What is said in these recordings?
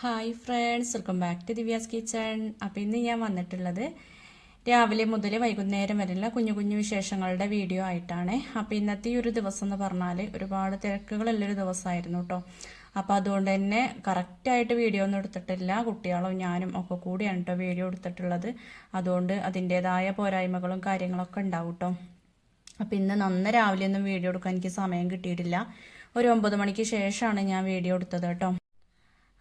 Hi friends welcome back to Divya's kitchen അപ്പോൾ ഇന്ന് ഞാൻ വന്നിട്ടുള്ളത് രാവിലെ മുതൽ വൈകുന്നേരം വരെയുള്ള കുഞ്ഞു കുഞ്ഞു വിശേഷങ്ങളുടെ വീഡിയോ ആയിട്ടാണ്. അപ്പോൾ ഇന്നത്തെ ഈ ഒരു ദിവസം എന്ന് പറഞ്ഞാൽ ഒരുപാട് തിരക്കുകളുള്ളൊരു ദിവസമായിരുന്നു കേട്ടോ. അപ്പോൾ അതുകൊണ്ട് തന്നെ കറക്റ്റായിട്ട് വീഡിയോ ഒന്നും എടുത്തിട്ടില്ല. കുട്ടികളും ഞാനും ഒക്കെ കൂടിയാണ് കേട്ടോ വീഡിയോ എടുത്തിട്ടുള്ളത്. അതുകൊണ്ട് അതിന്റേതായ പോരായ്മകളും കാര്യങ്ങളൊക്കെ ഉണ്ടാവും കേട്ടോ. അപ്പം ഇന്ന് നന്ന രാവിലെ ഒന്നും വീഡിയോ എടുക്കാൻ എനിക്ക് സമയം കിട്ടിയിട്ടില്ല. ഒരു ഒമ്പത് മണിക്ക് ശേഷമാണ് ഞാൻ വീഡിയോ എടുത്തത് കേട്ടോ.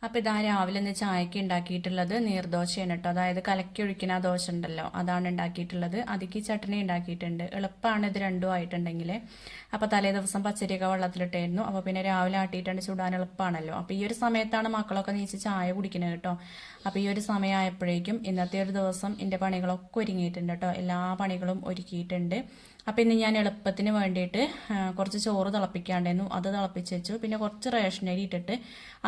അപ്പോൾ ഇതാ രാവിലെ ഒന്ന് ചായക്ക് ഉണ്ടാക്കിയിട്ടുള്ളത് നീർദോശയാണ് കേട്ടോ അതായത് കലക്കി ഒഴിക്കുന്ന ആ ദോശ ഉണ്ടല്ലോ അതാണ് ഉണ്ടാക്കിയിട്ടുള്ളത് അതിക്ക് ചട്ടണി ഉണ്ടാക്കിയിട്ടുണ്ട് എളുപ്പമാണ് ഇത് രണ്ടും ആയിട്ടുണ്ടെങ്കിൽ അപ്പോൾ തലേ ദിവസം പച്ചരിയൊക്കെ വെള്ളത്തിലിട്ടായിരുന്നു അപ്പോൾ പിന്നെ രാവിലെ ആട്ടിയിട്ടുണ്ട് ചൂടാൻ എളുപ്പമാണല്ലോ അപ്പോൾ ഈ ഒരു സമയത്താണ് മക്കളൊക്കെ നീച്ച് ചായ കുടിക്കുന്നത് കേട്ടോ അപ്പോൾ ഈ ഒരു സമയമായപ്പോഴേക്കും ഇന്നത്തെ ഒരു ദിവസം എന്റെ പണികളൊക്കെ ഒരുങ്ങിയിട്ടുണ്ട് കേട്ടോ എല്ലാ പണികളും ഒരുക്കിയിട്ടുണ്ട്. അപ്പോൾ ഇന്ന് ഞാൻ എളുപ്പത്തിന് വേണ്ടിയിട്ട് കുറച്ച് ചോറ് തിളപ്പിക്കാണ്ടായിരുന്നു. അത് തിളപ്പിച്ച് വെച്ചു. പിന്നെ കുറച്ച് റേഷൻ അരി ഇട്ടിട്ട്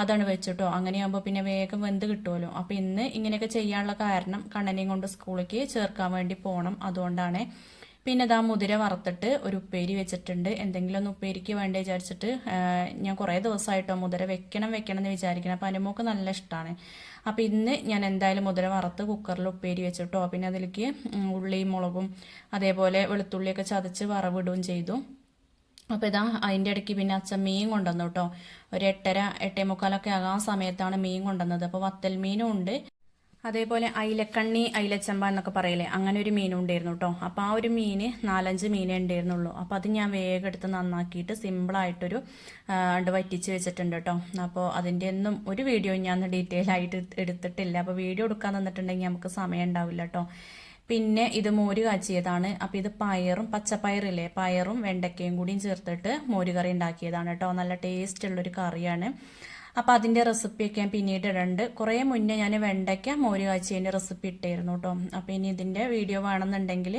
അതാണ് വെച്ചിട്ടോ. അങ്ങനെയാകുമ്പോൾ പിന്നെ വേഗം വെന്ത് കിട്ടുമല്ലോ അപ്പോൾ ഇന്ന് ഇങ്ങനെയൊക്കെ ചെയ്യാനുള്ള കാരണം കണ്ണനെയും കൊണ്ട് സ്കൂളിലേക്ക് ചേർക്കാൻ വേണ്ടി പോകണം അതുകൊണ്ടാണ് പിന്നെ ഇതാ മുതിര വറുത്തിട്ട് ഒരു ഉപ്പേരി വെച്ചിട്ടുണ്ട്. എന്തെങ്കിലും ഒന്ന് ഉപ്പേരിക്ക് വേണ്ടേ വിചാരിച്ചിട്ട് ഞാൻ കുറേ ദിവസമായിട്ടോ മുതിര വെക്കണം വെക്കണം എന്ന് വിചാരിക്കണം. അപ്പോൾ അനുമോക്ക് നല്ല ഇഷ്ടമാണ് അപ്പോൾ ഇന്ന് ഞാൻ എന്തായാലും മുതിര വറുത്ത് കുക്കറിൽ ഉപ്പേരി വെച്ചിട്ടോ പിന്നെ അതിലേക്ക് ഉള്ളിയും മുളകും അതേപോലെ വെളുത്തുള്ളിയൊക്കെ ചതച്ച് വറവിടുകയും ചെയ്തു. അപ്പോൾ ഇതാ അതിന്റെ ഇടയ്ക്ക് പിന്നെ അച്ഛൻ മീൻ കൊണ്ടുവന്നു കേട്ടോ. ഒരു എട്ടര എട്ടേ മുക്കാലൊക്കെ ആകാൻ സമയത്താണ് മീൻ കൊണ്ടുവന്നത്. അപ്പോൾ വത്തൽ മീനും ഉണ്ട്. അതേപോലെ അയിലക്കണ്ണി അയിലച്ചമ്പ എന്നൊക്കെ പറയില്ലേ അങ്ങനെ ഒരു മീനും ഉണ്ടായിരുന്നു കേട്ടോ അപ്പോൾ ആ ഒരു മീന് നാലഞ്ച് മീനേ ഉണ്ടായിരുന്നുള്ളൂ. അപ്പോൾ അത് ഞാൻ വേഗം എടുത്ത് നന്നാക്കിയിട്ട് സിമ്പിളായിട്ടൊരു ഉണ്ട് വറ്റിച്ച് വെച്ചിട്ടുണ്ട് കേട്ടോ അപ്പോൾ അതിന്റെ ഒന്നും ഒരു വീഡിയോ ഞാൻ ഡീറ്റെയിൽ ആയിട്ട് എടുത്തിട്ടില്ല. അപ്പോൾ വീഡിയോ എടുക്കാൻ തന്നിട്ടുണ്ടെങ്കിൽ നമുക്ക് സമയം ഉണ്ടാവില്ല കേട്ടോ പിന്നെ ഇത് മോര് കാച്ചിയതാണ്. അപ്പോൾ ഇത് പയറും പച്ചപ്പയറില്ലേ പയറും വെണ്ടയ്ക്കയും കൂടിയും ചേർത്തിട്ട് മോര് കറി ഉണ്ടാക്കിയതാണ് കേട്ടോ നല്ല ടേസ്റ്റ് ഉള്ളൊരു കറിയാണ്. അപ്പോൾ അതിന്റെ റെസിപ്പിയൊക്കെ ഞാൻ പിന്നീട് ഇടണ്ട്. കുറേ മുന്നേ ഞാൻ വെണ്ടയ്ക്ക മോര് കാച്ചിയതിന്റെ റെസിപ്പി ഇട്ടായിരുന്നു കേട്ടോ അപ്പോൾ ഇനി ഇതിന്റെ വീഡിയോ വേണമെന്നുണ്ടെങ്കിൽ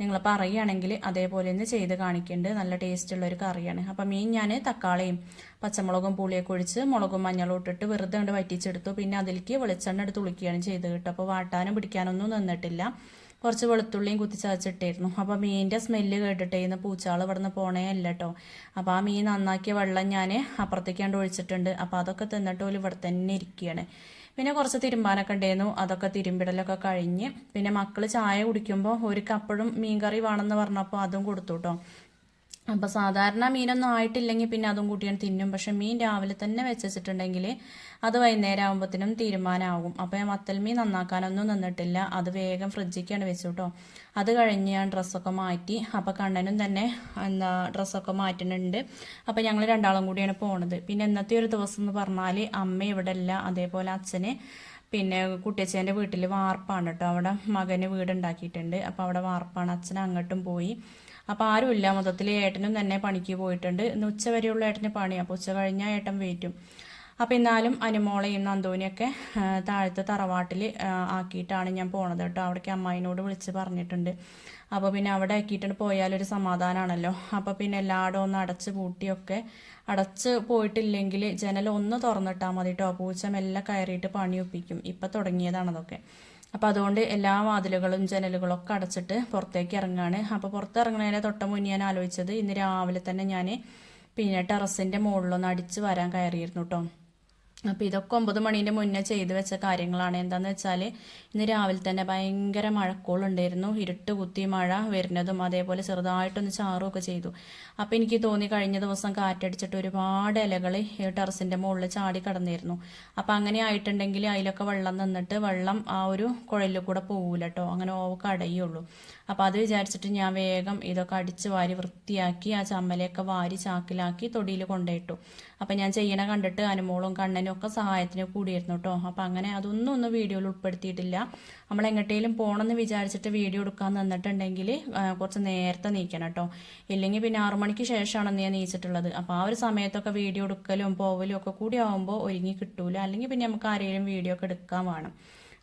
നിങ്ങൾ പറയുകയാണെങ്കിൽ അതേപോലെ ഒന്ന് ചെയ്ത് കാണിക്കുന്നുണ്ട് നല്ല ടേസ്റ്റുള്ള ഒരു കറിയാണ്. അപ്പോൾ മീൻ ഞാൻ തക്കാളിയും പച്ചമുളകും പുളിയൊക്കെ ഒഴിച്ച് മുളകും മഞ്ഞളും ഇട്ടിട്ട് വെറുതെ കൊണ്ട് വറ്റിച്ചെടുത്തു. പിന്നെ അതിലേക്ക് വെളിച്ചെണ്ണ എടുത്ത് ഉളിക്കുകയാണ് ചെയ്ത് കേട്ടോ അപ്പോൾ വാട്ടാനും പിടിക്കാനൊന്നും നിന്നിട്ടില്ല. കുറച്ച് വെളുത്തുള്ളിയും കുത്തിച്ചതച്ചിട്ടായിരുന്നു അപ്പോൾ മീനിന്റെ സ്മെല്ല് കേട്ടിട്ടേ ഇന്ന് പൂച്ചാൾ ഇവിടെ നിന്ന് പോണേ അല്ല കേട്ടോ അപ്പോൾ ആ മീൻ നന്നാക്കിയ വെള്ളം ഞാൻ അപ്പുറത്തേക്കാണ്ട് ഒഴിച്ചിട്ടുണ്ട്. അപ്പോൾ അതൊക്കെ തിന്നിട്ട് പോലും ഇവിടെ തന്നെ ഇരിക്കുകയാണ് പിന്നെ കുറച്ച് തിരുമ്പാനൊക്കെ ഉണ്ടായിരുന്നു. അതൊക്കെ തിരുമ്പിടലൊക്കെ കഴിഞ്ഞ്. പിന്നെ മക്കൾ ചായ കുടിക്കുമ്പോൾ ഒരു കപ്പഴും മീൻകറി വേണമെന്ന് പറഞ്ഞപ്പോൾ അതും കൊടുത്തു കേട്ടോ അപ്പോൾ സാധാരണ മീനൊന്നും ആയിട്ടില്ലെങ്കിൽ പിന്നെ അതും കൂട്ടിയാണ് തിന്നും. പക്ഷെ മീൻ രാവിലെ തന്നെ വെച്ചിട്ടുണ്ടെങ്കിൽ അത് വൈകുന്നേരം ആകുമ്പോഴത്തേനും തീരുമാനമാകും. അപ്പോൾ ഞാൻ മത്തൽ മീൻ നന്നാക്കാനൊന്നും നിന്നിട്ടില്ല. അത് വേഗം ഫ്രിഡ്ജിക്കാണ് വെച്ചു കേട്ടോ. അത് കഴിഞ്ഞ് ഞാൻ ഡ്രസ്സൊക്കെ മാറ്റി അപ്പോൾ കണ്ണനും തന്നെ എന്താ ഡ്രസ്സൊക്കെ മാറ്റുന്നുണ്ട്. അപ്പോൾ ഞങ്ങൾ രണ്ടാളും കൂടിയാണ് പോണത്. പിന്നെ ഇന്നത്തെ ഒരു ദിവസം എന്ന് പറഞ്ഞാൽ അമ്മ ഇവിടെ ഇല്ല. അതേപോലെ അച്ഛന്. പിന്നെ കുട്ടിയച്ചേന്റെ വീട്ടിൽ വാർപ്പാണ് കേട്ടോ. അവിടെ മകന് വീടുണ്ടാക്കിയിട്ടുണ്ട്. അപ്പോൾ അവിടെ വാർപ്പാണ്. അച്ഛൻ അങ്ങോട്ടും പോയി. അപ്പോൾ ആരുമില്ല. മൊത്തത്തിൽ ഏട്ടനും തന്നെ പണിക്ക് പോയിട്ടുണ്ട്. ഇന്ന് ഉച്ച വരെയുള്ള ഏട്ടന് പണി അപ്പോൾ ഉച്ച കഴിഞ്ഞാൽ ഏട്ടൻ വെയിറ്റും അപ്പോൾ എന്നാലും അനുമോളയും നന്ദുവിനെയൊക്കെ താഴത്തെ തറവാട്ടിൽ ആക്കിയിട്ടാണ് ഞാൻ പോണത് കേട്ടോ. അവിടേക്ക് അമ്മായിനോട് വിളിച്ച് പറഞ്ഞിട്ടുണ്ട്. അപ്പോൾ പിന്നെ അവിടെ ആക്കിയിട്ടുണ്ട് പോയാലൊരു സമാധാനമാണല്ലോ അപ്പോൾ പിന്നെ എല്ലായിടും ഒന്ന് അടച്ച് പൂട്ടിയൊക്കെ അടച്ച് പോയിട്ടില്ലെങ്കിൽ ജനൽ ഒന്ന് തുറന്നിട്ടാൽ മതി കേട്ടോ. പൂച്ച മെല്ലെ കയറിയിട്ട് പണി ഒപ്പിക്കും. ഇപ്പം തുടങ്ങിയതാണതൊക്കെ അപ്പോൾ അതുകൊണ്ട് എല്ലാ വാതിലുകളും ജനലുകളൊക്കെ അടച്ചിട്ട് പുറത്തേക്ക് ഇറങ്ങുകയാണ് അപ്പോൾ പുറത്തിറങ്ങുന്നതിനെ തൊട്ട മുന്നേ ഞാൻ ആലോചിച്ചത് ഇന്ന് രാവിലെ തന്നെ ഞാൻ പിന്നെ ടെറസിന്റെ മുകളിലൊന്ന് അടിച്ച് വരാൻ കയറിയിരുന്നു കേട്ടോ. അപ്പോൾ ഇതൊക്കെ ഒമ്പത് മണീന്റെ മുന്നേ ചെയ്ത് വെച്ച കാര്യങ്ങളാണ്. എന്താണെന്ന് വെച്ചാൽ ഇന്ന് രാവിലെ തന്നെ ഭയങ്കര മഴക്കോളുണ്ടായിരുന്നു. ഇരുട്ട് കുത്തി മഴ വരുന്നതും അതേപോലെ ചെറുതായിട്ടൊന്ന് ചാറുമൊക്കെ ചെയ്തു. അപ്പോൾ എനിക്ക് തോന്നി കഴിഞ്ഞ ദിവസം കാറ്റടിച്ചിട്ട് ഒരുപാട് ഇലകൾ ടെറസിന്റെ മുകളിൽ ചാടി കടന്നിരുന്നു. അപ്പോൾ അങ്ങനെ ആയിട്ടുണ്ടെങ്കിൽ അതിലൊക്കെ വെള്ളം നിന്നിട്ട് വെള്ളം ആ ഒരു കുഴലിൽ കൂടെ പോകില്ല കേട്ടോ അങ്ങനെ ഓവൊക്കെ അടയുള്ളൂ. അപ്പോൾ അത് വിചാരിച്ചിട്ട് ഞാൻ വേഗം ഇതൊക്കെ അടിച്ച് വാരി വൃത്തിയാക്കി ആ ചമ്മലയൊക്കെ വാരി ചാക്കിലാക്കി തൊടിയിൽ കൊണ്ടുപോയിട്ടു. അപ്പോൾ ഞാൻ ചെയ്യണ കണ്ടിട്ട് അനുമോളും കണ്ണനും ഒക്കെ സഹായത്തിന് കൂടിയിരുന്നു കേട്ടോ അപ്പോൾ അങ്ങനെ അതൊന്നും ഒന്നും വീഡിയോയിൽ ഉൾപ്പെടുത്തിയിട്ടില്ല. നമ്മൾ എങ്ങോട്ടേലും പോകണമെന്ന് വിചാരിച്ചിട്ട് വീഡിയോ എടുക്കാൻ നിന്നിട്ടുണ്ടെങ്കിൽ കുറച്ച് നേരത്തെ നീക്കണം കേട്ടോ ഇല്ലെങ്കിൽ പിന്നെ ആറു മണിക്ക് ശേഷമാണ് ഞാൻ നീച്ചിട്ടുള്ളത്. അപ്പോൾ ആ ഒരു സമയത്തൊക്കെ വീഡിയോ എടുക്കലും പോവലും ഒക്കെ കൂടി ആകുമ്പോൾ ഒരുങ്ങി കിട്ടൂല. അല്ലെങ്കിൽ പിന്നെ നമുക്ക് ആരെങ്കിലും വീഡിയോ ഒക്കെ എടുക്കാൻ വേണം.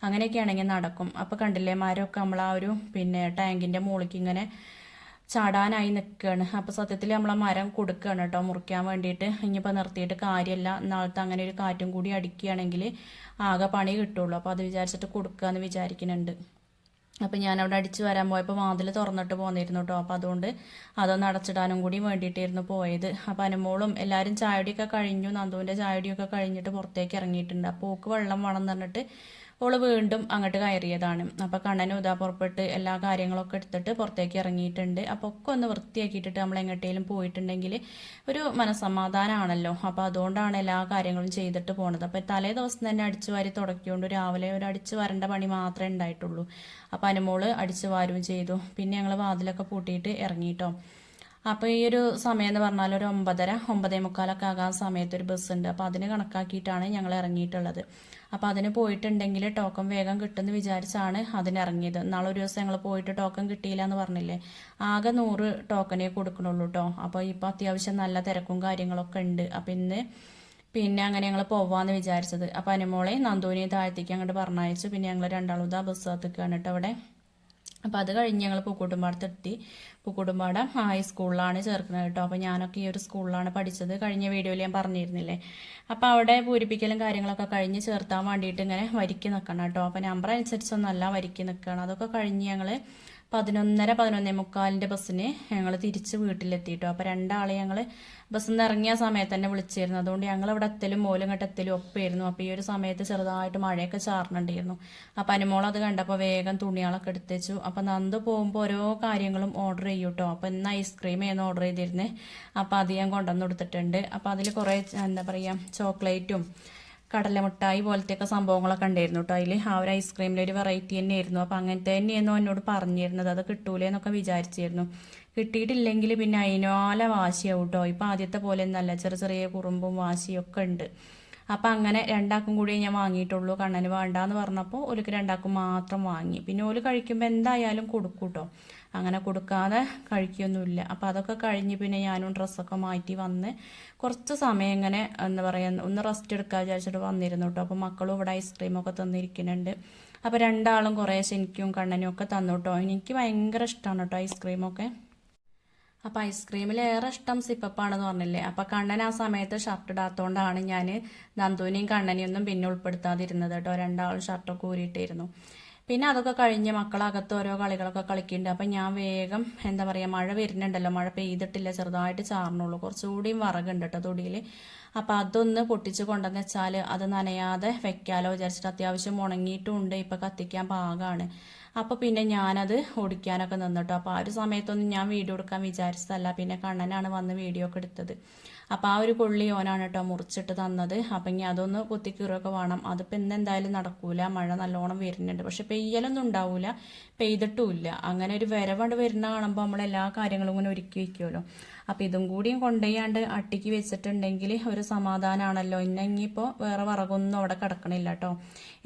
അങ്ങനെയൊക്കെ ആണെങ്കിൽ നടക്കും. അപ്പോൾ കണ്ടില്ലേ മരമൊക്കെ നമ്മൾ ആ ഒരു പിന്നെ ടാങ്കിന്റെ മുകളിലേക്ക് ഇങ്ങനെ ചാടാനായി നിൽക്കുകയാണ്. അപ്പോൾ സത്യത്തിൽ നമ്മൾ ആ മരം കൊടുക്കുകയാണ് കേട്ടോ മുറിക്കാൻ വേണ്ടിയിട്ട്. ഇനിയിപ്പോൾ നിർത്തിയിട്ട് കാര്യമല്ല. നാളത്തെ അങ്ങനെ ഒരു കാറ്റും കൂടി അടിക്കുകയാണെങ്കിൽ ആകെ പണി കിട്ടുള്ളൂ. അപ്പോൾ അത് വിചാരിച്ചിട്ട് കൊടുക്കുക എന്ന് വിചാരിക്കുന്നുണ്ട്. അപ്പം ഞാൻ അവിടെ അടിച്ചു വരാൻ പോയപ്പോൾ വാതിൽ തുറന്നിട്ട് പോന്നിരുന്നു കേട്ടോ. അപ്പോൾ അതുകൊണ്ട് അതൊന്ന് അടച്ചിടാനും കൂടി വേണ്ടിയിട്ടായിരുന്നു പോയത്. അപ്പോൾ അനുമോളും എല്ലാവരും ചായടിയൊക്കെ കഴിഞ്ഞു. നന്ദുവിന്റെ ചായടിയൊക്കെ കഴിഞ്ഞിട്ട് പുറത്തേക്ക് ഇറങ്ങിയിട്ടുണ്ട്. അപ്പോൾ ഓക്ക് വെള്ളം വേണം എന്ന് പറഞ്ഞിട്ട് ഓൾ വീണ്ടും അങ്ങോട്ട് കയറിയതാണ്. അപ്പോൾ കണ്ണനും ഇതാ പുറപ്പെട്ട് എല്ലാ കാര്യങ്ങളൊക്കെ എടുത്തിട്ട് പുറത്തേക്ക് ഇറങ്ങിയിട്ടുണ്ട്. അപ്പോൾ ഒക്കെ ഒന്ന് വൃത്തിയാക്കിയിട്ടിട്ട് നമ്മൾ എങ്ങോട്ടേലും പോയിട്ടുണ്ടെങ്കിൽ ഒരു മനസമാധാനമാണല്ലോ അപ്പോൾ അതുകൊണ്ടാണ് എല്ലാ കാര്യങ്ങളും ചെയ്തിട്ട് പോണത്. അപ്പോൾ തലേ ദിവസം തന്നെ അടിച്ചു വാരി തുടക്കിയോണ്ട് രാവിലെ ഒരു അടിച്ചു വരേണ്ട പണി മാത്രമേ ഉണ്ടായിട്ടുള്ളൂ. അപ്പോൾ അനുമോൾ അടിച്ചു വാരുകയും ചെയ്തു. പിന്നെ ഞങ്ങൾ വാതിലൊക്കെ പൂട്ടിയിട്ട് ഇറങ്ങിയിട്ടോ അപ്പോൾ ഈ ഒരു സമയം എന്ന് പറഞ്ഞാൽ ഒരു ഒമ്പതര ഒമ്പതേ മുക്കാലൊക്കെ ആകാൻ സമയത്ത് ഒരു ബസ് ഉണ്ട്. അപ്പോൾ അതിന് കണക്കാക്കിയിട്ടാണ് ഞങ്ങൾ ഇറങ്ങിയിട്ടുള്ളത്. അപ്പോൾ അതിന് പോയിട്ടുണ്ടെങ്കിൽ ടോക്കൺ വേഗം കിട്ടുമെന്ന് വിചാരിച്ചാണ് അതിനിറങ്ങിയത്. നാളെ ഒരു ദിവസം ഞങ്ങൾ പോയിട്ട് ടോക്കൺ കിട്ടിയില്ല എന്ന് പറഞ്ഞില്ലേ? ആകെ നൂറ് ടോക്കണേ കൊടുക്കണുള്ളൂ കേട്ടോ അപ്പോൾ ഇപ്പോൾ അത്യാവശ്യം നല്ല തിരക്കും കാര്യങ്ങളൊക്കെ ഉണ്ട്. അപ്പോൾ ഇന്ന് പിന്നെ അങ്ങനെ ഞങ്ങൾ പോവാന്ന് വിചാരിച്ചത്. അപ്പോൾ അനുമോളെ നന്ദൂനെ താഴത്തേക്ക് അങ്ങോട്ട് പറഞ്ഞയച്ചു. പിന്നെ ഞങ്ങൾ രണ്ടാളും ബസ് കാത്തിക്കാണ് കേട്ടോ അവിടെ. അപ്പോൾ അത് കഴിഞ്ഞ് ഞങ്ങൾ പൂക്കൂട്ടുംപാടത്തെത്തി പൂക്കൂട്ടുംപാടം ഹൈസ്കൂളിലാണ് ചേർക്കുന്നത് കേട്ടോ. അപ്പോൾ ഞാനൊക്കെ ഈ ഒരു സ്കൂളിലാണ് പഠിച്ചത്. കഴിഞ്ഞ വീഡിയോയിൽ ഞാൻ പറഞ്ഞിരുന്നില്ലേ? അപ്പോൾ അവിടെ പൂരിപ്പിക്കലും കാര്യങ്ങളൊക്കെ കഴിഞ്ഞ് ചേർത്താൻ വേണ്ടിയിട്ട് ഇങ്ങനെ വരിക്ക് നിൽക്കണം കേട്ടോ. അപ്പോൾ നമ്പർ അനുസരിച്ചൊന്നല്ല വരിക്ക് നിൽക്കണം അതൊക്കെ കഴിഞ്ഞ് ഞങ്ങൾ പതിനൊന്നര പതിനൊന്നേ മുക്കാലിന്റെ ബസ്സിന് ഞങ്ങൾ തിരിച്ച് വീട്ടിലെത്തിയിട്ടോ അപ്പോൾ രണ്ടാളെ ഞങ്ങൾ ബസ്സിൽ നിന്ന് ഇറങ്ങിയ സമയത്ത് തന്നെ വിളിച്ചിരുന്നു. അതുകൊണ്ട് ഞങ്ങൾ ഇവിടെ എത്തലും മോലും ഇങ്ങോട്ട് ഒപ്പമായിരുന്നു അപ്പോൾ ഈ ഒരു സമയത്ത് ചെറുതായിട്ട് മഴയൊക്കെ ചാർന്നുണ്ടായിരുന്നു അപ്പോൾ അനുമോൾ അത് കണ്ടപ്പോൾ വേഗം തുണികളൊക്കെ എടുത്തേച്ചു. അപ്പോൾ നന്ദു പോകുമ്പോൾ ഓരോ കാര്യങ്ങളും ഓർഡർ ചെയ്യും കേട്ടോ അപ്പോൾ ഇന്ന് ഐസ്ക്രീം ആയിരുന്നു ഓർഡർ ചെയ്തിരുന്നത് അപ്പോൾ അത് ഞാൻ കൊണ്ടുവന്ന് കൊടുത്തിട്ടുണ്ട്. അപ്പോൾ അതിൽ കുറേ എന്താ പറയുക ചോക്ലേറ്റും കടലമുട്ടായി പോലത്തെയൊക്കെ സംഭവങ്ങളൊക്കെ ഉണ്ടായിരുന്നു കേട്ടോ. അതിൽ ആ ഒരു ഐസ്ക്രീമിൽ ഒരു വെറൈറ്റി തന്നെയായിരുന്നു. അപ്പം അങ്ങനത്തെ തന്നെയായിരുന്നു എന്നോട് പറഞ്ഞിരുന്നത്. അത് കിട്ടൂലേ എന്നൊക്കെ വിചാരിച്ചിരുന്നു. കിട്ടിയിട്ടില്ലെങ്കിൽ പിന്നെ അതിനോല വാശിയാവും കേട്ടോ. ഇപ്പം ആദ്യത്തെ പോലെ ഒന്നല്ല ചെറിയ ചെറിയ കുറുമ്പും വാശിയൊക്കെ ഉണ്ട്. അപ്പം അങ്ങനെ രണ്ടാക്കും കൂടി ഞാൻ വാങ്ങിയിട്ടുള്ളൂ. കണ്ണന് വേണ്ടാന്ന് പറഞ്ഞപ്പോൾ ഓലിക്ക് രണ്ടാക്കും മാത്രം വാങ്ങി. പിന്നെ ഓൽ കഴിക്കുമ്പോൾ എന്തായാലും കൊടുക്കും കേട്ടോ. അങ്ങനെ കൊടുക്കാതെ കഴിക്കൊന്നുമില്ല. അപ്പം അതൊക്കെ കഴിഞ്ഞ് പിന്നെ ഞാനും ഡ്രസ്സൊക്കെ മാറ്റി വന്ന് കുറച്ച് സമയം ഇങ്ങനെ എന്താ പറയുക ഒന്ന് റെസ്റ്റ് എടുക്കാൻ വിചാരിച്ചിട്ട് വന്നിരുന്നു കേട്ടോ അപ്പോൾ മക്കളും ഇവിടെ ഐസ്ക്രീമൊക്കെ തന്നിരിക്കുന്നുണ്ട്. അപ്പോൾ രണ്ടാളും കുറേശ്ശെ എനിക്കും കണ്ണനും ഒക്കെ തന്നു കേട്ടോ എനിക്ക് ഭയങ്കര ഇഷ്ടമാണ് കേട്ടോ ഐസ്ക്രീമൊക്കെ അപ്പോൾ ഐസ്ക്രീമിൽ ഏറെ ഇഷ്ടം സിപ്പപ്പാണെന്ന് പറഞ്ഞില്ലേ? അപ്പോൾ കണ്ണൻ ആ സമയത്ത് ഷർട്ട് ഇടാത്തതുകൊണ്ടാണ് ഞാൻ നന്ദുവിനെയും കണ്ണനെയും ഒന്നും പിന്നെ ഉൾപ്പെടുത്താതിരുന്നത് കേട്ടോ രണ്ടാളും ഷർട്ടൊക്കെ ഊരിയിട്ടിരുന്നു. പിന്നെ അതൊക്കെ കഴിഞ്ഞ് മക്കളകത്ത് ഓരോ കളികളൊക്കെ കളിക്കുന്നുണ്ട് അപ്പം ഞാൻ വേഗം എന്താ പറയുക മഴ വരുന്നുണ്ടല്ലോ. മഴ പെയ്തിട്ടില്ല ചെറുതായിട്ട് ചാറിനുള്ളൂ കുറച്ചുകൂടിയും വറകുണ്ട് കേട്ടോ തൊടിയിൽ അപ്പോൾ അതൊന്ന് പൊട്ടിച്ച് കൊണ്ടെന്ന് വെച്ചാൽ അത് നനയാതെ വെക്കാലോ വിചാരിച്ചിട്ട് അത്യാവശ്യം ഉണങ്ങിയിട്ടുമുണ്ട് ഇപ്പം കത്തിക്കാൻ പാകമാണ് അപ്പോൾ പിന്നെ ഞാനത് ഓടിക്കാനൊക്കെ നിന്നിട്ടോ അപ്പോൾ ആ ഒരു സമയത്തൊന്നും ഞാൻ വീഡിയോ എടുക്കാൻ വിചാരിച്ചതല്ല. പിന്നെ കണ്ണനാണ് വന്ന് വീഡിയോ ഒക്കെ എടുത്തത്. അപ്പോൾ ആ ഒരു കൊള്ളി ഓനാണ് കേട്ടോ മുറിച്ചിട്ട് തന്നത്. അപ്പം ഇനി അതൊന്ന് കുത്തിക്കീറൊക്കെ വേണം. അതിപ്പോൾ ഇന്ന് എന്തായാലും നടക്കൂല. മഴ നല്ലോണം വരുന്നുണ്ട്. പക്ഷെ പെയ്യലൊന്നും ഉണ്ടാവില്ല പെയ്തിട്ടുമില്ല. അങ്ങനെ ഒരു വരവണ്ട് വരുന്ന കാണുമ്പോൾ നമ്മൾ എല്ലാ കാര്യങ്ങളും ഇങ്ങനെ ഒരുക്കി വയ്ക്കുമല്ലോ അപ്പോൾ ഇതും കൂടിയും കൊണ്ടുപോയാണ്ട് അട്ടിക്ക് വെച്ചിട്ടുണ്ടെങ്കിൽ ഒരു സമാധാനമാണല്ലോ ഇന്ന ഇനിയിപ്പോൾ വേറെ വറകൊന്നും അവിടെ കിടക്കണില്ല കേട്ടോ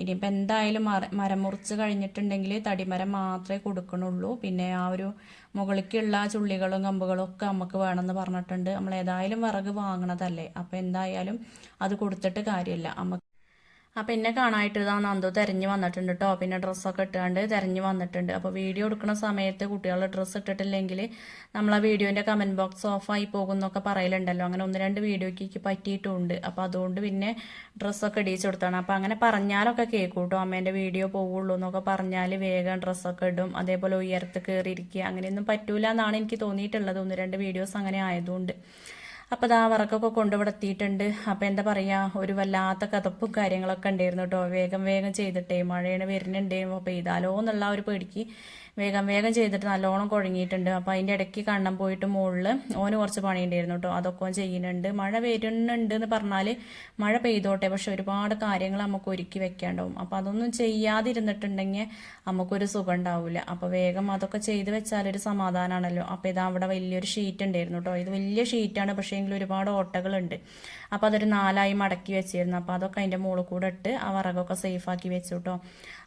ഇനിയിപ്പോൾ എന്തായാലും മര മരം മുറിച്ച് കഴിഞ്ഞിട്ടുണ്ടെങ്കിൽ തടിമരം മാത്രമേ കൊടുക്കണുള്ളൂ. പിന്നെ ആ ഒരു മുകളിലേക്കുള്ള ചുള്ളികളും കമ്പുകളും ഒക്കെ നമുക്ക് വേണമെന്ന് പറഞ്ഞിട്ടുണ്ട്. നമ്മൾ ഏതായാലും വിറക് വാങ്ങണതല്ലേ. അപ്പോൾ എന്തായാലും അത് കൊടുത്തിട്ട് കാര്യമില്ല. നമുക്ക് അപ്പം എന്നെ കാണാനായിട്ട് ഇതാ നന്ദു തിരഞ്ഞു വന്നിട്ടുണ്ട് കേട്ടോ പിന്നെ ഡ്രസ്സൊക്കെ ഇട്ടുകൊണ്ട് തിരഞ്ഞു വന്നിട്ടുണ്ട്. അപ്പോൾ വീഡിയോ എടുക്കുന്ന സമയത്ത് കുട്ടികളുടെ ഡ്രസ്സ് ഇട്ടിട്ടില്ലെങ്കിൽ നമ്മൾ ആ വീഡിയോന്റെ കമന്റ് ബോക്സ് ഓഫായി പോകുന്നൊക്കെ പറയലുണ്ടല്ലോ. അങ്ങനെ ഒന്ന് രണ്ട് വീഡിയോയ്ക്ക് പറ്റിയിട്ടുണ്ട്. അപ്പോൾ അതുകൊണ്ട് പിന്നെ ഡ്രസ്സൊക്കെ ഇടിച്ചു കൊടുത്താണ്. അപ്പോൾ അങ്ങനെ പറഞ്ഞാലൊക്കെ കേൾക്കും കേട്ടോ അമ്മേന്റെ വീഡിയോ പോവുള്ളൂ എന്നൊക്കെ പറഞ്ഞാൽ വേഗം ഡ്രസ്സൊക്കെ ഇടും. അതേപോലെ ഉയരത്ത് കയറിയിരിക്കുക അങ്ങനെയൊന്നും പറ്റൂല എന്നാണ് എനിക്ക് തോന്നിയിട്ടുള്ളത്. ഒന്ന് രണ്ട് വീഡിയോസ് അങ്ങനെ ആയതുകൊണ്ട്. അപ്പോൾ ദാ വർക്കൊക്കെ കൊണ്ടുവിടെ എത്തിയിട്ടുണ്ട് അപ്പോൾ എന്താ പറയുക ഒരു വല്ലാത്ത കതപ്പും കാര്യങ്ങളൊക്കെ ഉണ്ടായിരുന്നു കേട്ടോ. വേഗം വേഗം ചെയ്തിട്ടേ മഴയാണ് വരുന്നുണ്ടേ. പെയ്താലോ എന്നുള്ള ഒരു പേടിക്ക് വേഗം വേഗം ചെയ്തിട്ട് നല്ലോണം കുഴങ്ങിയിട്ടുണ്ട്. അപ്പോൾ അതിന്റെ ഇടയ്ക്ക് കണ്ണം പോയിട്ട് മുകളിൽ ഓന് കുറച്ച് പണിയുണ്ടായിരുന്നു കേട്ടോ. അതൊക്കെ ചെയ്യുന്നുണ്ട്. മഴ വരുന്നുണ്ട് എന്ന് പറഞ്ഞാൽ മഴ പെയ്തോട്ടെ. പക്ഷെ ഒരുപാട് കാര്യങ്ങൾ നമുക്ക് ഒരുക്കി വെക്കാണ്ടാവും. അപ്പോൾ അതൊന്നും ചെയ്യാതിരുന്നിട്ടുണ്ടെങ്കിൽ നമുക്കൊരു സുഖം ഉണ്ടാവില്ല അപ്പോൾ വേഗം അതൊക്കെ ചെയ്ത് വെച്ചാൽ ഒരു സമാധാനമാണല്ലോ അപ്പോൾ ഇതാ അവിടെ വലിയൊരു ഷീറ്റ് ഉണ്ടായിരുന്നു കേട്ടോ. ഇത് വലിയ ഷീറ്റാണ്. പക്ഷേ എങ്കിൽ ഒരുപാട് ഓട്ടകളുണ്ട്. അപ്പോൾ അതൊരു നാലായി മടക്കി വെച്ചിരുന്നു. അപ്പോൾ അതൊക്കെ അതിന്റെ മുകളിൽ കൂടെ ഇട്ട് ആ വറകൊക്കെ സേഫാക്കി വെച്ചു കേട്ടോ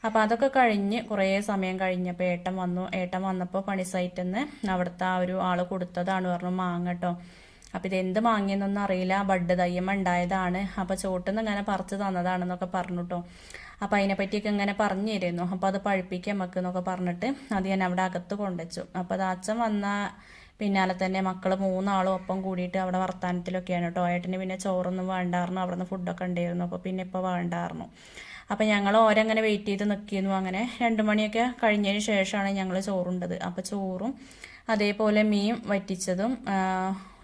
അപ്പോൾ അതൊക്കെ കഴിഞ്ഞ് കുറേ സമയം കഴിഞ്ഞപ്പോൾ ഏട്ടൻ വന്നു. ഏട്ടൻ വന്നപ്പോൾ പണി സൈറ്റിൽ നിന്ന് അവിടുത്തെ ആ ഒരു ആൾ കൊടുത്തതാണ്. പറഞ്ഞു മാങ്ങ കേട്ടോ അപ്പോൾ ഇതെന്ത് മാങ്ങിയെന്നൊന്നും അറിയില്ല. ബഡ് തയ്യമ്മ ഉണ്ടായതാണ്. അപ്പോൾ ചോട്ടിന്ന് ഇങ്ങനെ പറിച്ച് തന്നതാണെന്നൊക്കെ പറഞ്ഞു കേട്ടോ അപ്പോൾ അതിനെപ്പറ്റിയൊക്കെ ഇങ്ങനെ പറഞ്ഞു തരുന്നു അപ്പോൾ അത് പഴുപ്പിക്കാം നമുക്ക് എന്നൊക്കെ പറഞ്ഞിട്ട് അത് ഞാൻ അവിടെ അകത്ത് കൊണ്ടുവച്ചു. അപ്പോൾ അത് അച്ഛൻ വന്ന പിന്നാലെ തന്നെ മക്കൾ മൂന്നാളും ഒപ്പം കൂടിയിട്ട് അവിടെ വർത്താനത്തിലൊക്കെയാണ് കേട്ടോ ഏട്ടന് പിന്നെ ചോറൊന്നും വേണ്ടായിരുന്നു അവിടെ നിന്ന് ഫുഡൊക്കെ ഉണ്ടായിരുന്നു. അപ്പോൾ പിന്നെ ഇപ്പോൾ വേണ്ടായിരുന്നു അപ്പം ഞങ്ങൾ ഓരങ്ങനെ വെയിറ്റ് ചെയ്ത് നിൽക്കിയിരുന്നു അങ്ങനെ രണ്ട് മണിയൊക്കെ കഴിഞ്ഞതിന് ശേഷമാണ് ഞങ്ങൾ ചോറുണ്ടത്. അപ്പോൾ ചോറും അതേപോലെ മീൻ വറ്റിച്ചതും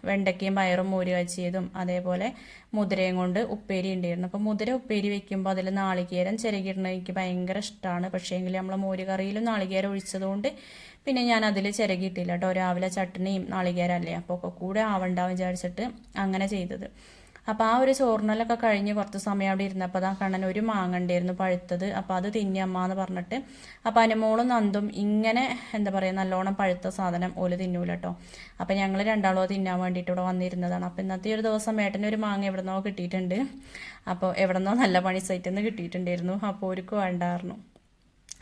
വെണ്ടയ്ക്കയും പയറും മോര് കാച്ചിയതും അതേപോലെ മുതിരയും കൊണ്ട് ഉപ്പേരി ഉണ്ടായിരുന്നു അപ്പോൾ മുതിര ഉപ്പേരി വെക്കുമ്പോൾ അതിൽ നാളികേരം ചിരകിടുന്നത് എനിക്ക് ഭയങ്കര ഇഷ്ടമാണ് പക്ഷേ എങ്കിൽ നമ്മൾ മോര് കറിയിലും നാളികേരം ഒഴിച്ചതുകൊണ്ട് പിന്നെ ഞാൻ അതിൽ ചിരകിയിട്ടില്ല കേട്ടോ രാവിലെ നാളികേരം അല്ലേ അപ്പോൾ ഒക്കെ കൂടെ ആവണ്ടാവും വിചാരിച്ചിട്ട് അങ്ങനെ ചെയ്തത്. അപ്പോൾ ആ ഒരു ചോറിനലൊക്കെ കഴിഞ്ഞ് കുറച്ച് സമയം അവിടെ ഇരുന്നപ്പോൾ അതാ കണ്ണൻ ഒരു മാങ്ങ ഉണ്ടായിരുന്നു പഴുത്തത്. അപ്പോൾ അത് തിന്നി അമ്മ എന്ന് പറഞ്ഞിട്ട്. അപ്പോൾ അനുമോളും നന്ദും ഇങ്ങനെ എന്താ പറയുക നല്ലോണം പഴുത്ത സാധനം ഓൽ തിന്നൂല കേട്ടോ അപ്പോൾ ഞങ്ങൾ രണ്ടാളോ തിന്നാൻ വേണ്ടിയിട്ട് ഇവിടെ വന്നിരുന്നതാണ്. അപ്പോൾ ഇന്നത്തെ ഒരു ദിവസം ഏട്ടന് ഒരു മാങ്ങ എവിടെന്നോ കിട്ടിയിട്ടുണ്ട്. അപ്പോൾ എവിടെന്നോ നല്ല പണി സൈറ്റിൽ നിന്ന് കിട്ടിയിട്ടുണ്ടായിരുന്നു. അപ്പോൾ ഒരുക്ക് വേണ്ടായിരുന്നു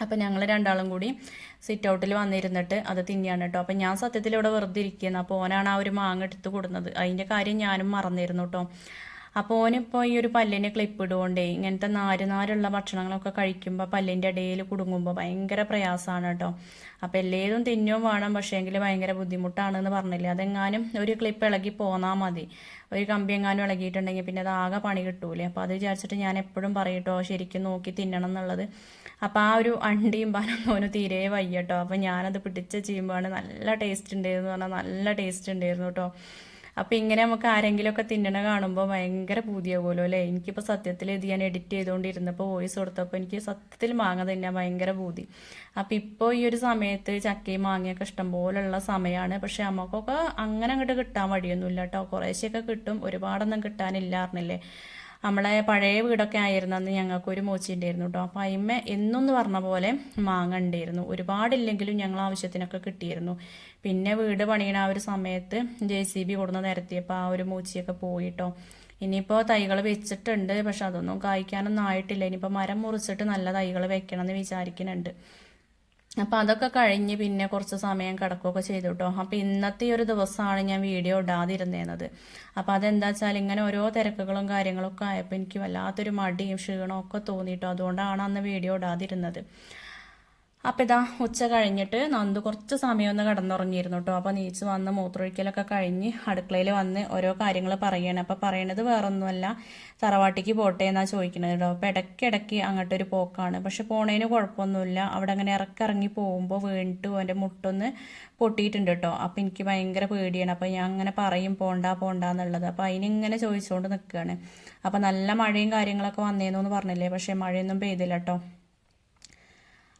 അപ്പം ഞങ്ങൾ രണ്ടാളും കൂടി സിറ്റ് ഔട്ടിൽ വന്നിരുന്നിട്ട് അത് തിന്നിയാണ് കേട്ടോ അപ്പം ഞാൻ സത്യത്തിൽ ഇവിടെ വെറുതെ ഇരിക്കുന്നത് അപ്പോൾ ഓനാണ് ആ ഒരു മാങ്ങ എടുത്ത് കൊടുക്കുന്നത് അതിന്റെ കാര്യം ഞാനും മറന്നിരുന്നു കേട്ടോ അപ്പോൾ ഓനിപ്പോൾ ഈ ഒരു പല്ലിനെ ക്ലിപ്പ് ഇടുകൊണ്ടേ ഇങ്ങനത്തെ നാര് നാരുള്ള ഭക്ഷണങ്ങളൊക്കെ കഴിക്കുമ്പോൾ പല്ലിന്റെ ഇടയിൽ കുടുങ്ങുമ്പോൾ ഭയങ്കര പ്രയാസമാണ് കേട്ടോ അപ്പോൾ എല്ലേതും തിന്നും വേണം പക്ഷേ എങ്കിൽ ഭയങ്കര ബുദ്ധിമുട്ടാണെന്ന് പറഞ്ഞില്ല. അതെങ്ങാനും ഒരു ക്ലിപ്പ് ഇളകി പോന്നാൽ മതി. ഒരു കമ്പി എങ്ങാനും ഇളകിയിട്ടുണ്ടെങ്കിൽ പിന്നെ അത് ആകെ പണി കിട്ടൂലേ. അപ്പോൾ അത് വിചാരിച്ചിട്ട് ഞാൻ എപ്പോഴും പറയട്ടോ ശരിക്കും നോക്കി തിന്നണം എന്നുള്ളത്. അപ്പോൾ ആ ഒരു അണ്ടിയും പനൊന്നും തീരെ വയ്യ കേട്ടോ അപ്പോൾ ഞാനത് പിടിച്ച ചെയ്യുമ്പോഴാണ് നല്ല ടേസ്റ്റ് ഉണ്ടായിരുന്നു പറഞ്ഞാൽ നല്ല ടേസ്റ്റ് ഉണ്ടായിരുന്നു കേട്ടോ അപ്പോൾ ഇങ്ങനെ നമുക്ക് ആരെങ്കിലുമൊക്കെ തിന്നണ കാണുമ്പോൾ ഭയങ്കര പൂതിയാകുമല്ലോ അല്ലേ? എനിക്കിപ്പോൾ സത്യത്തിൽ ഇത് ഞാൻ എഡിറ്റ് ചെയ്തുകൊണ്ടിരുന്നപ്പോൾ വോയിസ് കൊടുത്തപ്പോൾ എനിക്ക് സത്യത്തിൽ മാങ്ങ തിന്നാൻ ഭയങ്കര പൂതി. അപ്പോൾ ഇപ്പോൾ ഈ ഒരു സമയത്ത് ചക്കയും മാങ്ങയൊക്കെ ഇഷ്ടംപോലുള്ള സമയമാണ് പക്ഷേ നമുക്കൊക്കെ അങ്ങനെ അങ്ങോട്ട് കിട്ടാൻ വഴിയൊന്നുമില്ല കേട്ടോ കുറേശ്ശെയൊക്കെ കിട്ടും. ഒരുപാടൊന്നും കിട്ടാനില്ല അറിഞ്ഞില്ലേ നമ്മളെ പഴയ വീടൊക്കെ ആയിരുന്നു അന്ന് ഞങ്ങൾക്ക് ഒരു മോച്ചി ഉണ്ടായിരുന്നു കേട്ടോ അപ്പം അയിമ്മ എന്നൊന്ന് പറഞ്ഞ പോലെ മാങ്ങ ഉണ്ടായിരുന്നു ഒരുപാടില്ലെങ്കിലും ഞങ്ങൾ ആവശ്യത്തിനൊക്കെ കിട്ടിയിരുന്നു. പിന്നെ വീട് പണിയണ ആ ഒരു സമയത്ത് ജെ സി ബി കൊടുന്ന് നിരത്തിയപ്പോൾ ആ ഒരു മൂച്ചിയൊക്കെ പോയിട്ടോ ഇനിയിപ്പോൾ തൈകൾ വെച്ചിട്ടുണ്ട്. പക്ഷെ അതൊന്നും കായ്ക്കാനൊന്നും ആയിട്ടില്ല. ഇനിയിപ്പോൾ മരം മുറിച്ചിട്ട് നല്ല തൈകൾ വെക്കണം എന്ന് വിചാരിക്കുന്നുണ്ട് അപ്പം അതൊക്കെ കഴിഞ്ഞ് പിന്നെ കുറച്ച് സമയം കിടക്കുകയൊക്കെ ചെയ്തു കേട്ടോ അപ്പം ഇന്നത്തെ ഒരു ദിവസമാണ് ഞാൻ വീഡിയോ ഇടാതിരുന്നേന്നത്. അപ്പം അതെന്താ വെച്ചാൽ ഇങ്ങനെ ഓരോ തിരക്കുകളും കാര്യങ്ങളൊക്കെ ആയപ്പോൾ എനിക്ക് വല്ലാത്തൊരു മടിയും ക്ഷീണവും ഒക്കെ തോന്നിയിട്ടോ അതുകൊണ്ടാണ് അന്ന് വീഡിയോ ഇടാതിരുന്നത്. അപ്പം ഇതാ ഉച്ച കഴിഞ്ഞിട്ട് നന്ദു കുറച്ച് സമയം ഒന്ന് കിടന്നുറങ്ങിയിരുന്നു കേട്ടോ അപ്പോൾ നീച്ച് വന്ന് മൂത്രമൊഴിക്കലൊക്കെ കഴിഞ്ഞ് അടുക്കളയിൽ വന്ന് ഓരോ കാര്യങ്ങൾ പറയണം. അപ്പോൾ പറയണത് വേറൊന്നുമല്ല. തറവാട്ടിക്ക് പോട്ടെ എന്നാണ് ചോദിക്കുന്നത് കേട്ടോ അപ്പോൾ ഇടയ്ക്കിടയ്ക്ക് അങ്ങോട്ടൊരു പോക്കാണ്. പക്ഷെ പോണേന് കുഴപ്പമൊന്നുമില്ല. അവിടെ അങ്ങനെ ഇറക്കിറങ്ങി പോകുമ്പോൾ വീണിട്ട് എന്റെ മുട്ടൊന്ന് പൊട്ടിയിട്ടുണ്ട് കേട്ടോ അപ്പോൾ എനിക്ക് ഭയങ്കര പേടിയാണ്. അപ്പോൾ ഞാൻ അങ്ങനെ പറയും പോണ്ട പോണ്ട എന്നുള്ളത്. അപ്പോൾ അതിനിങ്ങനെ ചോദിച്ചുകൊണ്ട് നിൽക്കുകയാണ്. അപ്പോൾ നല്ല മഴയും കാര്യങ്ങളൊക്കെ വന്നേന്നു പറഞ്ഞില്ലേ? പക്ഷേ മഴയൊന്നും പെയ്തില്ല കേട്ടോ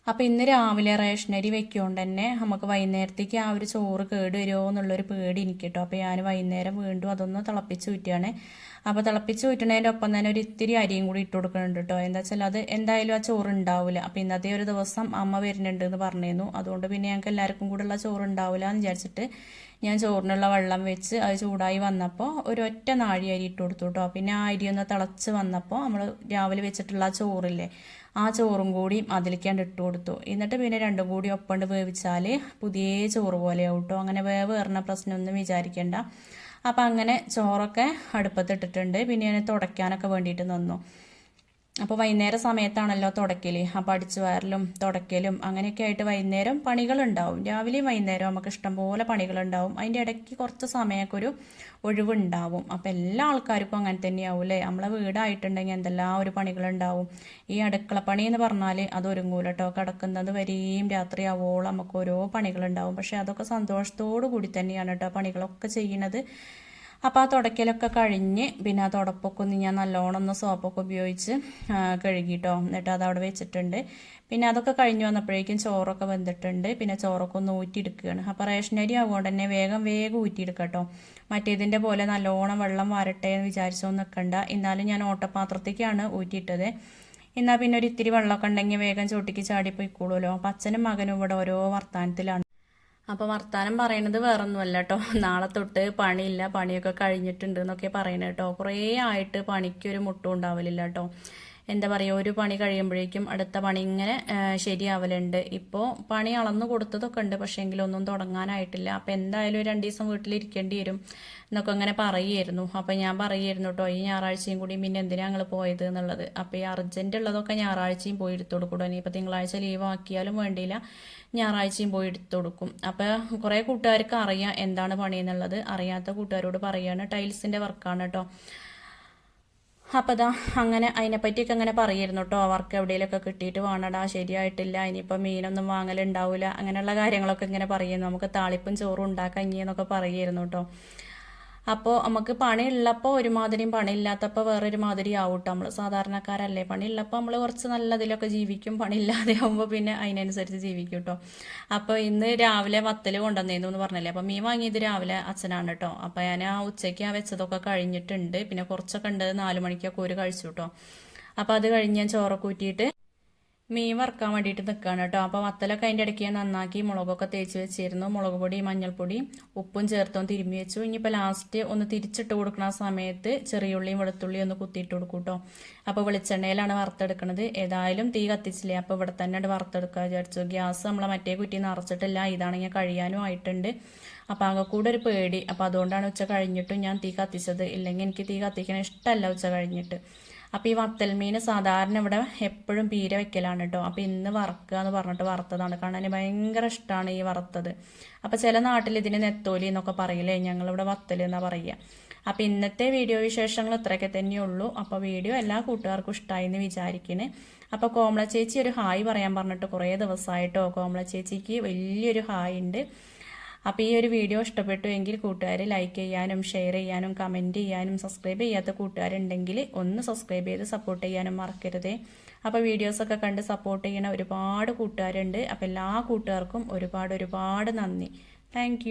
അപ്പോൾ ഇന്ന് രാവിലെ റേഷനരി വെക്കുകൊണ്ട് തന്നെ നമുക്ക് വൈകുന്നേരത്തേക്ക് ആ ഒരു ചോറ് കേട് വരുമോ എന്നുള്ളൊരു പേടി എനിക്ക് കേട്ടോ അപ്പോൾ ഞാൻ വൈകുന്നേരം വീണ്ടും അതൊന്ന് തിളപ്പിച്ച് ഊറ്റുകയാണ് അപ്പോൾ തിളപ്പിച്ച് ഊറ്റണതിന്റെ ഒപ്പം തന്നെ ഒരു ഇത്തിരി അരിയും കൂടി ഇട്ട് കൊടുക്കുന്നുണ്ട് കേട്ടോ. എന്താ വെച്ചാൽ അത് എന്തായാലും ആ ചോറ് ഉണ്ടാവില്ല അപ്പോൾ ഇന്നത്തെ ഒരു ദിവസം അമ്മ വരുന്നുണ്ട് എന്ന് പറഞ്ഞിരുന്നു. അതുകൊണ്ട് പിന്നെ ഞങ്ങൾക്ക് എല്ലാവർക്കും കൂടെ ഉള്ള ചോറ് ഉണ്ടാവില്ല എന്ന് വിചാരിച്ചിട്ട് ഞാൻ ചോറിനുള്ള വെള്ളം വെച്ച് അത് ചൂടായി വന്നപ്പോൾ ഒരൊറ്റ നാഴി അരി ഇട്ട് കൊടുത്തു കേട്ടോ പിന്നെ ആ അരി ഒന്ന് തിളച്ച് വന്നപ്പോൾ നമ്മൾ രാവിലെ വെച്ചിട്ടുള്ള ആ ചോറില്ലേ ആ ചോറും കൂടി അതിലേക്കാണ്ട് ഇട്ട് കൊടുത്തു. എന്നിട്ട് പിന്നെ രണ്ടും കൂടി ഒപ്പണ്ട് വേവിച്ചാൽ പുതിയ ചോറ് പോലെയാവും കേട്ടോ അങ്ങനെ വേവ് കയറുന്ന പ്രശ്നമൊന്നും വിചാരിക്കേണ്ട. അപ്പം അങ്ങനെ ചോറൊക്കെ അടുപ്പത്തിട്ടിട്ടുണ്ട്. പിന്നെ ഞാൻ തുടയ്ക്കാനൊക്കെ വേണ്ടിയിട്ട് നിന്നു. അപ്പോൾ വൈകുന്നേര സമയത്താണല്ലോ തുടക്കൽ അപ്പോൾ അടിച്ചു വാരലും തുടക്കലും അങ്ങനെയൊക്കെ ആയിട്ട് വൈകുന്നേരം പണികളുണ്ടാവും. രാവിലെയും വൈകുന്നേരം നമുക്ക് ഇഷ്ടംപോലെ പണികളുണ്ടാവും. അതിന്റെ ഇടയ്ക്ക് കുറച്ച് സമയമൊക്കെ ഒരു ഒഴിവുണ്ടാവും. അപ്പോൾ എല്ലാ ആൾക്കാർക്കും അങ്ങനെ തന്നെയാവും അല്ലേ? നമ്മളെ വീടായിട്ടുണ്ടെങ്കിൽ എന്തെല്ലാം ഒരു പണികളുണ്ടാവും. ഈ അടുക്കളപ്പണി എന്ന് പറഞ്ഞാൽ അത് ഒരുങ്ങൂല കേട്ടോ കിടക്കുന്നത് വരെയും രാത്രിയാവോളം നമുക്ക് ഓരോ പണികളുണ്ടാവും. പക്ഷേ അതൊക്കെ സന്തോഷത്തോടു കൂടി തന്നെയാണ് കേട്ടോ പണികളൊക്കെ ചെയ്യുന്നത്. അപ്പോൾ ആ തുടയ്ക്കലൊക്കെ കഴിഞ്ഞ് പിന്നെ ആ തുടപ്പൊക്കെ ഒന്ന് ഞാൻ നല്ലോണം ഒന്ന് സോപ്പൊക്കെ ഉപയോഗിച്ച് കഴുകിട്ടോ എന്നിട്ട് അത് അവിടെ വെച്ചിട്ടുണ്ട്. പിന്നെ അതൊക്കെ കഴിഞ്ഞ് വന്നപ്പോഴേക്കും ചോറൊക്കെ വെന്തിട്ടുണ്ട്. പിന്നെ ചോറൊക്കെ ഒന്ന് ഊറ്റിയെടുക്കുകയാണ്. അപ്പോൾ അരി ആവുകൊണ്ട് തന്നെ വേഗം വേഗം ഊറ്റിയെടുക്കട്ടോ. മറ്റേതിന്റെ പോലെ നല്ലോണം വെള്ളം വരട്ടെ എന്ന് വിചാരിച്ചൊന്നും നിൽക്കണ്ട എന്നാലും ഞാൻ ഓട്ടപാത്രത്തേക്കാണ് ഊറ്റിയിട്ടത്. എന്നാൽ പിന്നെ ഒരു ഇത്തിരി വെള്ളമൊക്കെ ഉണ്ടെങ്കിൽ വേഗം ചോട്ടിക്ക് ചാടിപ്പോയിക്കോളുമല്ലോ. അപ്പം അച്ഛനും മകനും ഇവിടെ ഓരോ വർത്തമാനത്തിലാണ് അപ്പോൾ വർത്താനം പറയണത് വേറൊന്നുമല്ല കേട്ടോ നാളെ തൊട്ട് പണിയില്ല പണിയൊക്കെ കഴിഞ്ഞിട്ടുണ്ട് എന്നൊക്കെ പറയണത് കേട്ടോ കുറേ ആയിട്ട് പണിക്കൊരു മുട്ടും ഉണ്ടാവലില്ല കേട്ടോ എന്താ പറയുക ഒരു പണി കഴിയുമ്പോഴേക്കും അടുത്ത പണി ഇങ്ങനെ ശരിയാവലുണ്ട്. ഇപ്പോൾ പണി അളന്നു കൊടുത്തതൊക്കെ ഉണ്ട് പക്ഷേ എങ്കിലൊന്നും തുടങ്ങാനായിട്ടില്ല. അപ്പോൾ എന്തായാലും ഒരു രണ്ട് ദിവസം വീട്ടിലിരിക്കേണ്ടി വരും. എന്നൊക്കെ അങ്ങനെ പറയുമായിരുന്നു. അപ്പം ഞാൻ പറയുമായിരുന്നു കേട്ടോ ഈ ഞായറാഴ്ചയും കൂടി പിന്നെ എന്തിനാ ഞങ്ങൾ പോയത് എന്നുള്ളത്. അപ്പോൾ ഈ അർജന്റ് ഉള്ളതൊക്കെ ഞായറാഴ്ചയും പോയി എടുത്തു കൊടുക്കും ഇനിയിപ്പോൾ തിങ്കളാഴ്ച ലീവ് ആക്കിയാലും വേണ്ടിയില്ല ഞായറാഴ്ചയും പോയി എടുത്തു കൊടുക്കും അപ്പോൾ കുറേ കൂട്ടുകാർക്ക് അറിയാം എന്താണ് പണി എന്നുള്ളത്. അറിയാത്ത കൂട്ടുകാരോട് പറയാണ്. ടൈൽസിന്റെ വർക്കാണ് കേട്ടോ അപ്പോൾ അതാ അങ്ങനെ അതിനെപ്പറ്റിയൊക്കെ അങ്ങനെ പറയായിരുന്നു കേട്ടോ അവർക്ക് എവിടെയെങ്കിലുമൊക്കെ കിട്ടിയിട്ട് വേണടാ ശരിയായിട്ടില്ല ഇനിയിപ്പോൾ മീനൊന്നും വാങ്ങലുണ്ടാവില്ല അങ്ങനെയുള്ള കാര്യങ്ങളൊക്കെ ഇങ്ങനെ പറയുന്നു. നമുക്ക് താളിപ്പും ചോറും ഉണ്ടാക്കാം ഇനിയെന്നൊക്കെ പറയായിരുന്നു കേട്ടോ അപ്പോൾ നമുക്ക് പണിയുള്ളപ്പോൾ ഒരുമാതിരിയും പണിയില്ലാത്തപ്പോൾ വേറൊരു മാതിരി ആവും നമ്മൾ സാധാരണക്കാരല്ലേ. പണിയുള്ളപ്പോൾ നമ്മൾ കുറച്ച് നല്ലതിലൊക്കെ ജീവിക്കും. പണിയില്ലാതെ ആകുമ്പോൾ പിന്നെ അതിനനുസരിച്ച് ജീവിക്കും കേട്ടോ അപ്പോൾ ഇന്ന് രാവിലെ വത്തൽ കൊണ്ടുവന്നേന്നു എന്ന് പറഞ്ഞല്ലേ. അപ്പോൾ മീൻ വാങ്ങിയത് രാവിലെ അച്ഛനാണ് കേട്ടോ അപ്പോൾ ഞാൻ ആ ഉച്ചയ്ക്ക് ആ വെച്ചതൊക്കെ കഴിഞ്ഞിട്ടുണ്ട്. പിന്നെ കുറച്ചൊക്കെ ഉണ്ട്. നാല് മണിക്കൊക്കെ ഒരു കഴിച്ചു കേട്ടോ അപ്പോൾ അത് കഴിഞ്ഞ് ഞാൻ ചോറൊക്കെ ഊറ്റിയിട്ട് മീൻ വറുക്കാൻ വേണ്ടിയിട്ട് നിൽക്കുകയാണ് കേട്ടോ. അപ്പോൾ വത്തലൊക്കെ അതിന്റെ ഇടയ്ക്ക് നന്നാക്കി മുളകൊക്കെ തേച്ച് വെച്ചിരുന്നു. മുളക് പൊടി മഞ്ഞൾപ്പൊടി ഉപ്പും ചേർത്തും തിരുമ്മി വെച്ചു. ഇനിയിപ്പോൾ ലാസ്റ്റ് ഒന്ന് തിരിച്ചിട്ട് കൊടുക്കുന്ന സമയത്ത് ചെറിയുള്ളിയും വെളുത്തുള്ളിയും ഒന്ന് കുത്തിയിട്ട് കൊടുക്കും കേട്ടോ അപ്പോൾ വെളിച്ചെണ്ണയിലാണ് വറുത്തെടുക്കുന്നത് ഏതായാലും തീ കത്തിച്ചില്ലേ? അപ്പോൾ ഇവിടെ തന്നെ വറുത്തെടുക്കുക വിചാരിച്ചു. ഗ്യാസ് നമ്മളെ മറ്റേ കുറ്റി നിറച്ചിട്ടില്ല. ഇതാണെങ്കിൽ കഴിയാനും ആയിട്ടുണ്ട്. അപ്പോൾ ആകെ കൂടെ ഒരു പേടി. അപ്പോൾ അതുകൊണ്ടാണ് ഉച്ച കഴിഞ്ഞിട്ടും ഞാൻ തീ കത്തിച്ചത്. ഇല്ലെങ്കിൽ എനിക്ക് തീ കത്തിക്കാൻ ഇഷ്ടമല്ല ഉച്ച കഴിഞ്ഞിട്ട്. അപ്പോൾ ഈ വത്തൽ മീൻ സാധാരണ ഇവിടെ എപ്പോഴും പീര വെക്കലാണ് കേട്ടോ അപ്പോൾ ഇന്ന് വറക്കുക എന്ന് പറഞ്ഞിട്ട് വറുത്തതാണ്. കാണാൻ ഭയങ്കര ഇഷ്ടമാണ് ഈ വറുത്തത്. അപ്പോൾ ചില നാട്ടിൽ ഇതിന് നെത്തോലി എന്നൊക്കെ പറയില്ലേ? ഞങ്ങളിവിടെ വത്തൽ എന്നാണ് പറയുക അപ്പോൾ ഇന്നത്തെ വീഡിയോ വിശേഷങ്ങൾ ഇത്രയൊക്കെ തന്നെയുള്ളൂ അപ്പോൾ വീഡിയോ എല്ലാ കൂട്ടുകാർക്കും ഇഷ്ടമായി എന്ന് വിചാരിക്കണേ. അപ്പോൾ കോമള ചേച്ചി ഒരു ഹായ് പറയാൻ പറഞ്ഞിട്ട് കുറേ ദിവസമായിട്ടോ. കോമള ചേച്ചിക്ക് വലിയൊരു ഹായ് ഉണ്ട്. അപ്പോൾ ഈ ഒരു വീഡിയോ ഇഷ്ടപ്പെട്ടു എങ്കിൽ കൂട്ടുകാർ ലൈക്ക് ചെയ്യാനും ഷെയർ ചെയ്യാനും കമന്റ് ചെയ്യാനും സബ്സ്ക്രൈബ് ചെയ്യാത്ത കൂട്ടുകാരുണ്ടെങ്കിൽ ഒന്ന് സബ്സ്ക്രൈബ് ചെയ്ത് സപ്പോർട്ട് ചെയ്യാനും മറക്കരുതേ. അപ്പോൾ വീഡിയോസൊക്കെ കണ്ട് സപ്പോർട്ട് ചെയ്യണ ഒരുപാട് കൂട്ടുകാരുണ്ട്. അപ്പോൾ എല്ലാ കൂട്ടുകാർക്കും ഒരുപാട് ഒരുപാട് നന്ദി. താങ്ക്